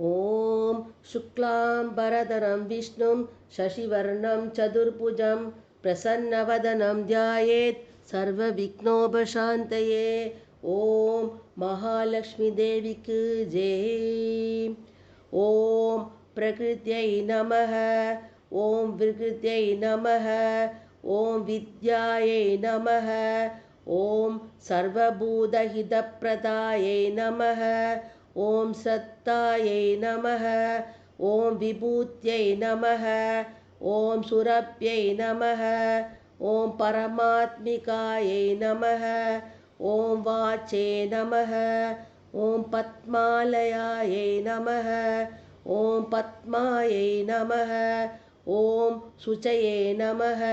ॐ शुक्लाम्बरधरं विष्णुं शशिवर्णं चतुर्भुजं प्रसन्नवदनं ध्यायेत् सर्वविघ्नोपशान्तये। ॐ महालक्ष्मीदेविक जय। ॐ प्रकृत्यै नमः। ॐ विकृत्यै नमः। ॐ विद्यायै नमः। ॐ सर्वभूतहितप्रदायै नमः ॐ सत्तायै नमः ॐ विभूत्यै नमः ॐ सुरभ्यै नमः ॐ परमात्मिकायै नमः ॐ वाचे नमः ॐ पद्मालयायै नमः ॐ पद्मायै नमः ॐ शुचये नमः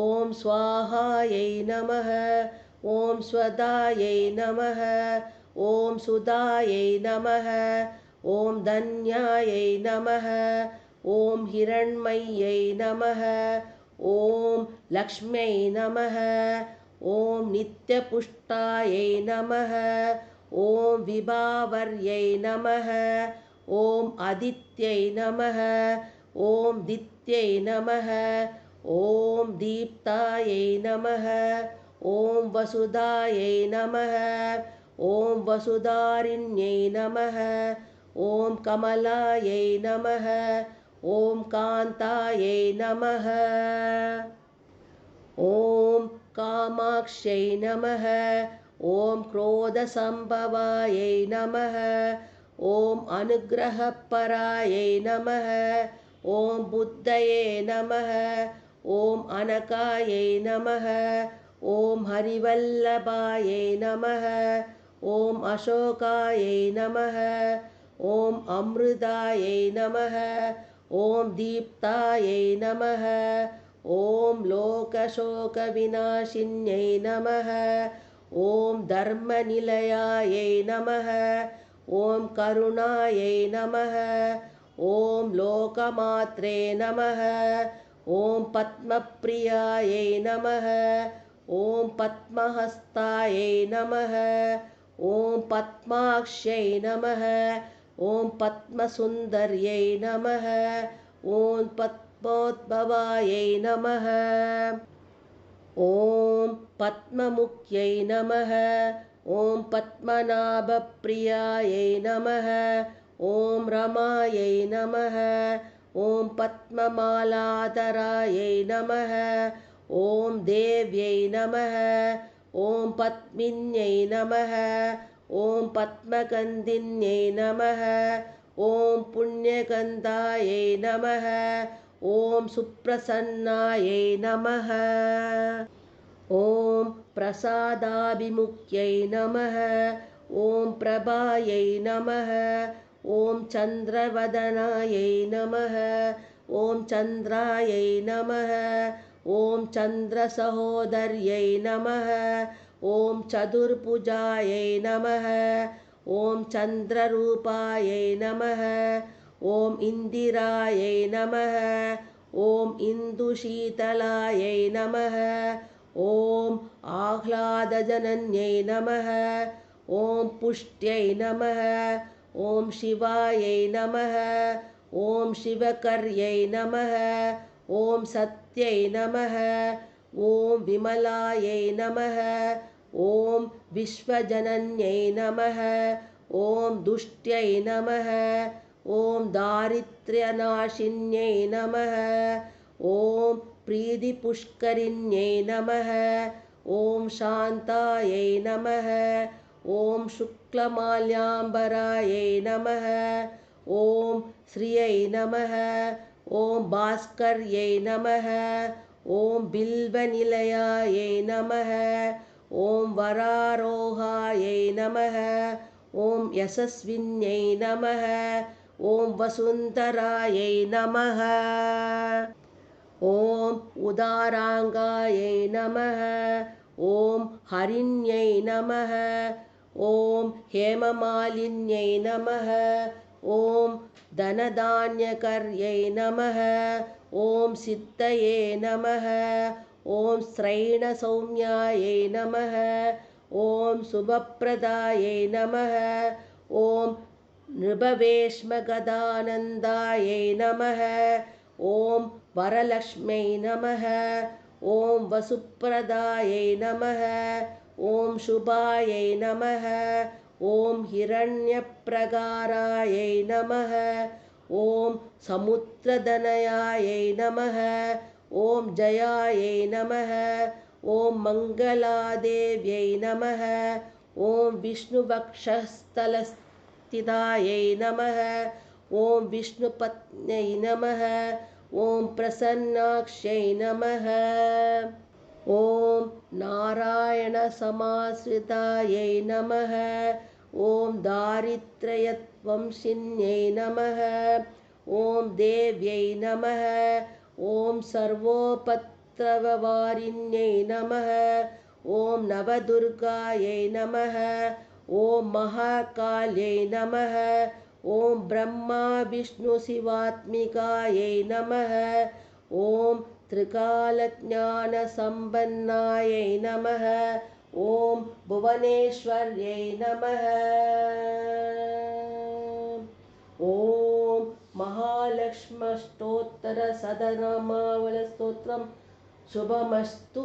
ॐ स्वाहायै नमः ॐ स्वदायै नमः ॐ सुधायै नमः ॐ धन्यायै नमः ॐ हिरण्मय्यै नमः ॐ लक्ष्म्यै नमः ॐ नित्यपुष्टायै नमः ॐ विभावर्यै नमः ॐ अदित्यै नमः ॐ दित्यै नमः ॐ दीप्तायै नमः ॐ वसुधायै नमः ॐ वसुधारिण्यै नमः ॐ कमलायै नमः ॐ कान्तायै नमः ॐ कामाक्ष्यै नमः ॐ क्रोधसम्भवायै नमः ॐ अनुग्रहपरायै नमः ॐ बुद्धये नमः ॐ अनकायै नमः ॐ हरिवल्लभायै नमः ॐ अशोकायै नमः ॐ अमृतायै नमः ॐ दीप्तायै नमः ॐ लोकशोकविनाशिन्यै नमः ॐ धर्मनिलयायै नमः ॐ करुणायै नमः ॐ लोकमात्रे नमः ॐ पद्मप्रियायै नमः ॐ पद्महस्तायै नमः ॐ पद्माक्ष्यै नमः ॐ पद्मसुन्दर्यै नमः ॐ पद्मोद्भवायै नमः ॐ पद्ममुख्यै नमः ॐ पद्मनाभप्रियायै नमः ॐ रमायै नमः ॐ पद्ममालाधरायै नमः ॐ देव्यै नमः ॐ पद्मिन्यै नमः। ॐ पद्मगन्धिन्यै नमः। ॐ पुण्यगन्धायै नमः। ॐ सुप्रसन्नायै नमः। ॐ प्रसादाभिमुख्यै नमः। ॐ प्रभायै नमः। ॐ चन्द्रवदनायै नमः। ॐ चन्द्रायै नमः ॐ चन्द्रसहोदर्यै नमः ॐ चतुर्भुजायै नमः ॐ चन्द्ररूपायै नमः ॐ इन्दिरायै नमः ॐ इन्दुशीतलायै नमः ॐ आह्लादजनन्यै नमः ॐ पुष्ट्यै नमः ॐ शिवायै नमः ॐ शिवकर्यै नमः ॐ सत्यै नमः ॐ विमलायै नमः ॐ विश्वजनन्यै नमः ॐ दुष्ट्यै नमः ॐ दारिद्र्यनाशिन्यै नमः ॐ प्रीतिपुष्करिण्यै नमः ॐ शान्तायै नमः ॐ शुक्लमाल्याम्बरायै नमः ॐ श्रियै नमः ॐ भास्कर्यै नमः ॐ बिल्वनिलयायै नमः ॐ वरारोहायै नमः ॐ यशस्विन्यै नमः ॐ वसुन्धरायै नमः ॐ उदाराङ्गायै नमः ॐ हरिण्यै नमः ॐ हेममालिन्यै नमः ॐ धनधान्यकर्यै नमः। ॐ सिद्धये नमः। ॐ श्रैणसौम्यायै नमः। ॐ शुभप्रदायै नमः। ॐ नृभवेश्मगदानन्दायै नमः। ॐ वरलक्ष्म्यै नमः। ॐ वसुप्रदायै नमः। ॐ शुभायै नमः ॐ हिरण्यप्रगारायै नमः। ॐ समुद्रदनयायै नमः। ॐ जयायै नमः। ॐ मङ्गलादेव्यै नमः। ॐ विष्णुवक्षस्थलस्थितायै नमः। ॐ विष्णुपत्न्यै नमः। ॐ प्रसन्नाक्ष्यै नमः नारायणसमाश्रितायै नमः। ॐ दारिद्र्यत्वंशिन्यै नमः। ॐ देव्यै नमः। ॐ सर्वोपत्रववारिण्यै नमः। ॐ नवदुर्गायै नमः। ॐ महाकाल्यै नमः। ॐ ब्रह्माविष्णुशिवात्मिकायै नमः। ॐ त्रिकालज्ञानसम्पन्नायै नमः। ॐ भुवनेश्वर्यै नमः। ॐ महालक्ष्मष्टोत्तरशतनामावलस्तोत्रं शुभमस्तु